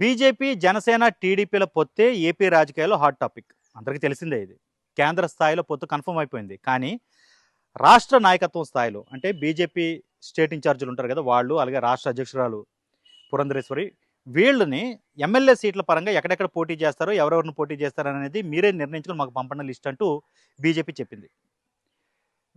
BJP Janasena టీడీపీల పొత్తే AP రాజకీయాల్లో హాట్ టాపిక్. అందరికీ తెలిసిందే ఇది. కేంద్ర స్థాయిలో పొత్తు కన్ఫర్మ్ అయిపోయింది. కానీ రాష్ట్ర నాయకత్వం స్థాయిలో అంటే బీజేపీ స్టేట్ ఇన్ఛార్జీలు ఉంటారు కదా వాళ్ళు అలాగే రాష్ట్ర అధ్యక్షురాలు పురంధరేశ్వరి వీళ్ళని ఎమ్మెల్యే సీట్ల పరంగా ఎక్కడెక్కడ పోటీ చేస్తారో ఎవరెవరిని పోటీ చేస్తారనేది మీరే నిర్ణయించుకుని మాకు పంపడం లిస్ట్ అంటూ బీజేపీ చెప్పింది.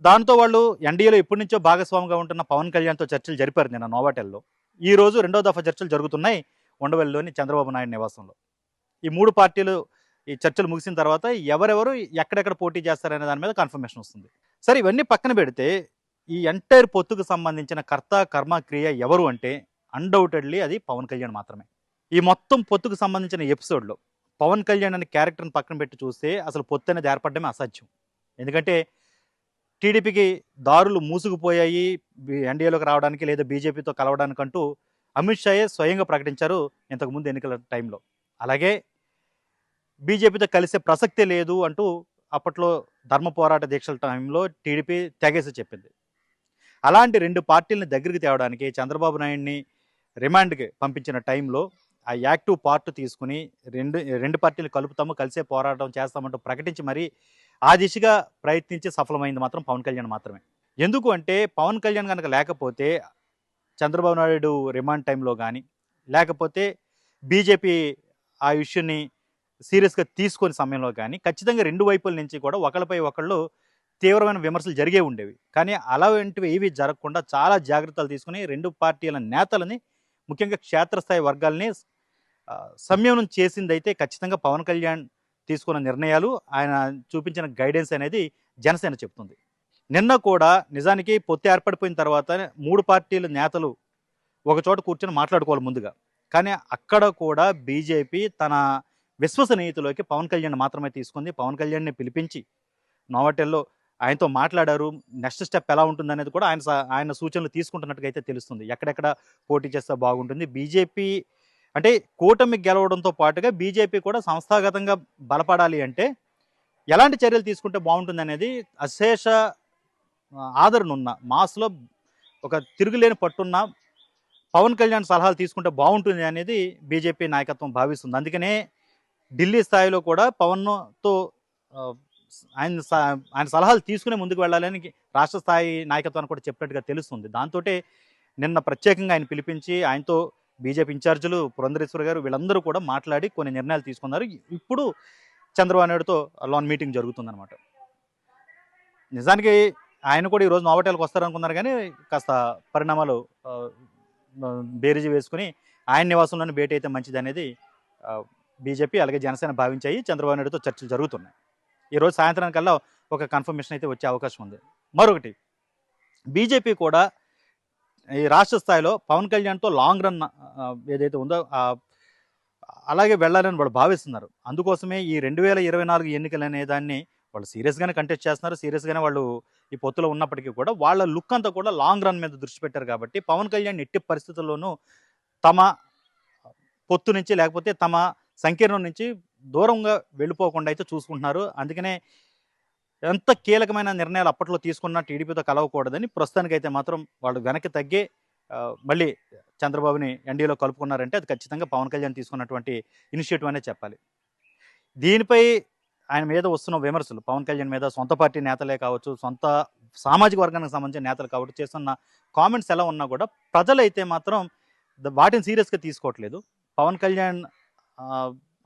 దాంతో వాళ్ళు ఎన్డీఏలో ఎప్పటి నుంచో భాగస్వామిగా ఉంటున్న పవన్ కళ్యాణ్తో చర్చలు జరిపారు నిన్న నోవాటెల్లో. ఈ రోజు రెండో దఫా చర్చలు జరుగుతున్నాయి. ఉండవల్లిలోని చంద్రబాబు నాయుడు నివాసంలో. ఈ మూడు పార్టీలు ఈ చర్చలు ముగిసిన తర్వాత ఎవరెవరు ఎక్కడెక్కడ పోటీ చేస్తారనే దాని మీద కన్ఫర్మేషన్ వస్తుంది. సరే ఇవన్నీ పక్కన పెడితే ఈ ఎంటైర్ పొత్తుకు సంబంధించిన కర్త కర్మ క్రియ ఎవరు అంటే అన్డౌటెడ్లీ అది పవన్ కళ్యాణ్ మాత్రమే. ఈ మొత్తం పొత్తుకు సంబంధించిన ఎపిసోడ్లో పవన్ కళ్యాణ్ అనే క్యారెక్టర్ని పక్కన పెట్టి చూస్తే అసలు పొత్తు అనేది ఏర్పడమే అసాధ్యం. ఎందుకంటే టీడీపీకి దారులు మూసుకుపోయాయి ఎన్డీఏలోకి రావడానికి లేదా బీజేపీతో కలవడానికంటూ అమిత్ షాయే స్వయంగా ప్రకటించారు ఇంతకుముందు ఎన్నికల టైంలో. అలాగే బీజేపీతో కలిసే ప్రసక్తే లేదు అంటూ అప్పట్లో ధర్మ పోరాట దీక్షల టైంలో టీడీపీ తెగేసి చెప్పింది. అలాంటి రెండు పార్టీలను దగ్గరికి తేవడానికి చంద్రబాబు నాయుడిని రిమాండ్కి పంపించిన టైంలో ఆ యాక్టివ్ పార్ట్ తీసుకుని రెండు రెండు పార్టీలు కలుపుతాము కలిసే పోరాటం చేస్తామంటూ ప్రకటించి మరీ ఆ దిశగా ప్రయత్నించి సఫలమైంది మాత్రం పవన్ కళ్యాణ్ మాత్రమే. ఎందుకు అంటే పవన్ కళ్యాణ్ కనుక లేకపోతే చంద్రబాబు నాయుడు రిమాండ్ టైంలో కానీ లేకపోతే బీజేపీ ఆ ఇష్యూని సీరియస్గా తీసుకొని సమయంలో కానీ ఖచ్చితంగా రెండు వైపుల నుంచి కూడా ఒకళ్ళపై ఒకళ్ళు తీవ్రమైన విమర్శలు జరిగే ఉండేవి. కానీ అలాంటివి ఏవి జరగకుండా చాలా జాగ్రత్తలు తీసుకుని రెండు పార్టీల నేతలని ముఖ్యంగా క్షేత్రస్థాయి వర్గాల్ని సంయమనం చేసిందైతే ఖచ్చితంగా పవన్ కళ్యాణ్ తీసుకున్న నిర్ణయాలు ఆయన చూపించిన గైడెన్స్ అనేది జనసేన చెప్తుంది నిన్న కూడా నిజానికి పొత్తు ఏర్పడిపోయిన తర్వాత మూడు పార్టీల నేతలు ఒకచోట కూర్చొని మాట్లాడుకోవాలి ముందుగా. కానీ అక్కడ కూడా బీజేపీ తన విశ్వసనీయతలోకి పవన్ కళ్యాణ్ మాత్రమే తీసుకుంది. పవన్ కళ్యాణ్ని పిలిపించి నోవటెల్లో ఆయనతో మాట్లాడారు. నెక్స్ట్ స్టెప్ ఎలా ఉంటుంది అనేది కూడా ఆయన స- ఆయన సూచనలు తీసుకుంటున్నట్టుగా అయితే తెలుస్తుంది. ఎక్కడెక్కడ పోటీ చేస్తే బాగుంటుంది. బీజేపీ అంటే కూటమి గెలవడంతో పాటుగా బీజేపీ కూడా సంస్థాగతంగా బలపడాలి అంటే ఎలాంటి చర్యలు తీసుకుంటే బాగుంటుంది అనేది అశేష ఆదరణ ఉన్న మాస్లో ఒక తిరుగులేని పట్టున్న పవన్ కళ్యాణ్ సలహాలు తీసుకుంటే బాగుంటుంది అనేది బీజేపీ నాయకత్వం భావిస్తుంది. అందుకనే ఢిల్లీ స్థాయిలో కూడా పవన్తో ఆయన స- ఆయన సలహాలు తీసుకునే ముందుకు వెళ్ళాలని రాష్ట్ర స్థాయి నాయకత్వాన్ని కూడా చెప్పినట్టుగా తెలుస్తుంది. దాంతో నిన్న ప్రత్యేకంగా ఆయన పిలిపించి ఆయనతో బీజేపీ ఇన్ఛార్జీలు పురంధరేశ్వర గారు వీళ్ళందరూ కూడా మాట్లాడి కొన్ని నిర్ణయాలు తీసుకున్నారు. ఇప్పుడు చంద్రబాబు నాయుడుతో లాన్ మీటింగ్ జరుగుతుందన్నమాట. నిజానికి ఆయన కూడా ఈరోజు నోవటేలకు వస్తారనుకున్నారు కానీ కాస్త పరిణామాలు బేరీజు వేసుకుని ఆయన నివాసంలోనే భేటీ అయితే మంచిది అనేది బీజేపీ అలాగే జనసేన భావించాయి. చంద్రబాబు నాయుడుతో చర్చలు జరుగుతున్నాయి. ఈరోజు సాయంత్రానికల్లా ఒక కన్ఫర్మేషన్ అయితే వచ్చే అవకాశం ఉంది. మరొకటి బీజేపీ కూడా ఈ రాష్ట్ర స్థాయిలో పవన్ కళ్యాణ్తో లాంగ్ రన్ ఏదైతే ఉందో అలాగే వెళ్ళాలని వాళ్ళు భావిస్తున్నారు. అందుకోసమే ఈ రెండు వేల ఇరవై నాలుగు ఎన్నికలు అనే దాన్ని వాళ్ళు సీరియస్గానే కంటెస్ట్ చేస్తున్నారు. సీరియస్గానే వాళ్ళు ఈ పొత్తులో ఉన్నప్పటికీ కూడా వాళ్ళ లుక్ అంతా కూడా లాంగ్ రన్ మీద దృష్టి పెట్టారు కాబట్టి పవన్ కళ్యాణ్ ఎట్టి పరిస్థితుల్లోనూ తమ పొత్తు నుంచి లేకపోతే తమ సంకీర్ణం నుంచి దూరంగా వెళ్ళిపోకుండా అయితే చూసుకుంటున్నారు. అందుకనే ఎంత కీలకమైన నిర్ణయాలు అప్పట్లో తీసుకున్న టీడీపీతో కలవకూడదని ప్రస్తుతానికైతే మాత్రం వాళ్ళు వెనక్కి తగ్గి మళ్ళీ చంద్రబాబుని ఎన్డీఏలో కలుపుకున్నారంటే అది ఖచ్చితంగా పవన్ కళ్యాణ్ తీసుకున్నటువంటి ఇనిషియేటివ్ అనే చెప్పాలి. దీనిపై ఆయన మీద వస్తున్న విమర్శలు పవన్ కళ్యాణ్ మీద సొంత పార్టీ నేతలే కావచ్చు సొంత సామాజిక వర్గానికి సంబంధించిన నేతలు కావచ్చు చేస్తున్న కామెంట్స్ ఎలా ఉన్నా కూడా ప్రజలైతే మాత్రం ద- వాటిని సీరియస్గా తీసుకోవట్లేదు. పవన్ కళ్యాణ్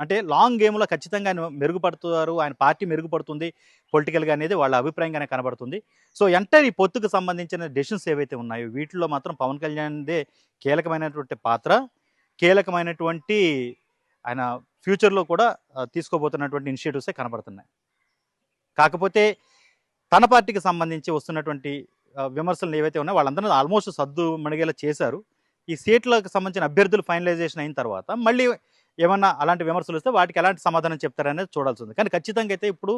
అంటే లాంగ్ గేమ్లో ఖచ్చితంగా ఆయన మెరుగుపడుతారు ఆయన పార్టీ మెరుగుపడుతుంది పొలిటికల్గా అనేది వాళ్ళ అభిప్రాయంగానే కనబడుతుంది. సో ఎంటైర్ ఈ పొత్తుకు సంబంధించిన డెసిషన్స్ ఏవైతే ఉన్నాయో వీటిలో మాత్రం పవన్ కళ్యాణ్దే కీలకమైనటువంటి పాత్ర కీలకమైనటువంటి ఆయన ఫ్యూచర్లో కూడా తీసుకోబోతున్నటువంటి ఇనిషియేటివ్సే కనబడుతున్నాయి. కాకపోతే తన పార్టీకి సంబంధించి వస్తున్నటువంటి విమర్శలు ఏవైతే ఉన్నాయో వాళ్ళందరూ ఆల్మోస్ట్ సద్దు మణిగేలా చేశారు. ఈ సీట్లకు సంబంధించిన అభ్యర్థులు ఫైనలైజేషన్ అయిన తర్వాత మళ్ళీ ఏమన్నా అలాంటి విమర్శలు వస్తే వాటికి ఎలాంటి సమాధానం చెప్తారనేది చూడాల్సి ఉంది. కానీ ఖచ్చితంగా అయితే ఇప్పుడు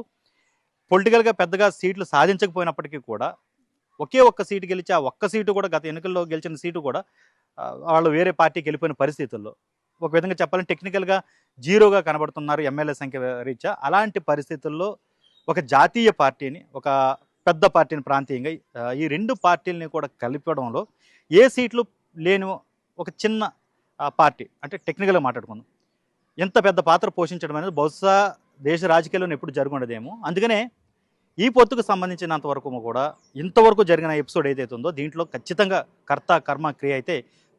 పొలిటికల్గా పెద్దగా సీట్లు సాధించకపోయినప్పటికీ కూడా ఒకే ఒక్క సీటు గెలిచి ఆ ఒక్క సీటు కూడా గత ఎన్నికల్లో గెలిచిన సీటు కూడా వాళ్ళు వేరే పార్టీకి వెళ్ళిపోయిన పరిస్థితుల్లో ఒక విధంగా చెప్పాలంటే టెక్నికల్గా జీరోగా కనబడుతున్నారు ఎమ్మెల్యే సంఖ్య రీత్యా. అలాంటి పరిస్థితుల్లో ఒక జాతీయ పార్టీని ఒక పెద్ద పార్టీని ప్రాంతీయంగా ఈ రెండు పార్టీలని కూడా కలిపడంలో ఏ సీట్లు లేని ఒక చిన్న పార్టీ అంటే టెక్నికల్గా మాట్లాడుకుందాం. ఎంత పెద్ద పాత్ర పోషించడం అనేది బహుశా దేశ రాజకీయాల్లో ఎప్పుడు జరుగుండదేమో. అందుకనే ఈ పొత్తుకు సంబంధించినంత వరకు కూడా ఇంతవరకు జరిగిన ఎపిసోడ్ ఏదైతే ఉందో దీంట్లో ఖచ్చితంగా కర్త కర్మ క్రియ అయితే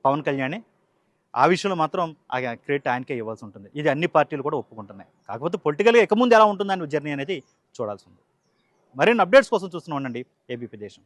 పవన్ కళ్యాణే ఆ విషయంలో మాత్రం ఆ క్రెడిట్ ఆయనకే ఇవ్వాల్సి ఉంటుంది. ఇది అన్ని పార్టీలు కూడా ఒప్పుకుంటున్నాయి. కాకపోతే పొలిటికల్గా ఇక ముందు ఎలా ఉంటుందని జర్నీ అనేది చూడాల్సి ఉంది. మరిన్ని అప్డేట్స్ కోసం చూస్తూనే ఉండండి ఏబీపీ దేశం.